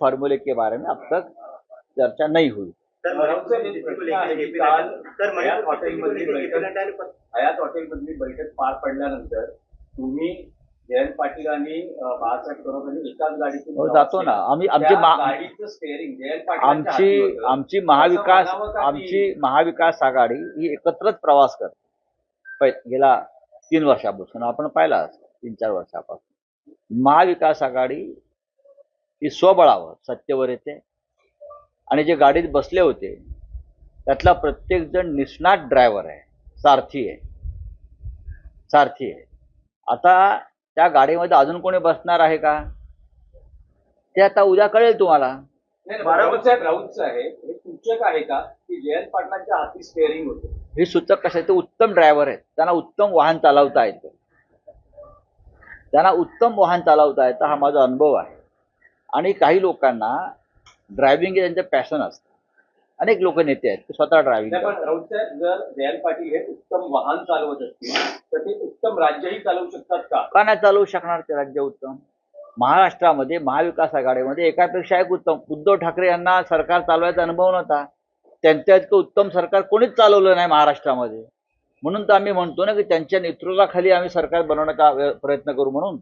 फार्मूले के बारे में अब तक चर्चा नहीं हुई। सर हयात हॉटेलमधली बैठक हयात हॉटेलमधली पार पडल्यानंतर तुम्ही जयंत पाटील आणि बाळासाहेब थोरात यांनी एकाच गाडीतून हो, जातो ना. आम्ही- आमची गाडीचं स्टेअरिंग जयंत आमची. आमची महाविकास आमची महाविकास आघाडी ही एकत्रच प्रवास करते. गेला तीन वर्षापासून. आपण पाहिला तीन चार वर्षापासून. महाविकास आघाडी ही स्वबळावर सत्तेवर येते. आणि जे गाडीत बसले होते त्यातला प्रत्येक जण निष्णात ड्रायव्हर आहे सारथी आहे. सारथी आहे. आता त्या गाडीमध्ये अजून कोणी बसणार आहे का? ते आता उद्या कळेल तुम्हाला. हे सूचक आहे का की जयंत पाटलांच्या हाती स्टेअरिंग होतं? हे सूचक कसे ते उत्तम ड्रायव्हर आहेत. त्यांना उत्तम वाहन चालवता येतं. त्यांना उत्तम वाहन चालवता येतं हा माझा अनुभव आहे. आणि काही लोकांना ड्रायव्हिंग हे त्यांचं पॅशन असतं. अनेक लोक नेते आहेत ते स्वतः ड्रायव्हिंग जर जयंत पाटील हे उत्तम वाहन चालवत असतील तर ते उत्तम राज्यही चालवू शकतात का? का नाही चालवू शकणार ते राज्य उत्तम? महाराष्ट्रामध्ये महाविकास आघाडीमध्ये एकापेक्षा एक उत्तम. उद्धव ठाकरे यांना सरकार चालवायचा अनुभव नव्हता. त्यांच्या इतकं उत्तम सरकार कोणीच चालवलं नाही महाराष्ट्रामध्ये. म्हणून तर आम्ही म्हणतो ना की त्यांच्या नेतृत्वाखाली आम्ही सरकार बनवण्याचा प्रयत्न करू म्हणून.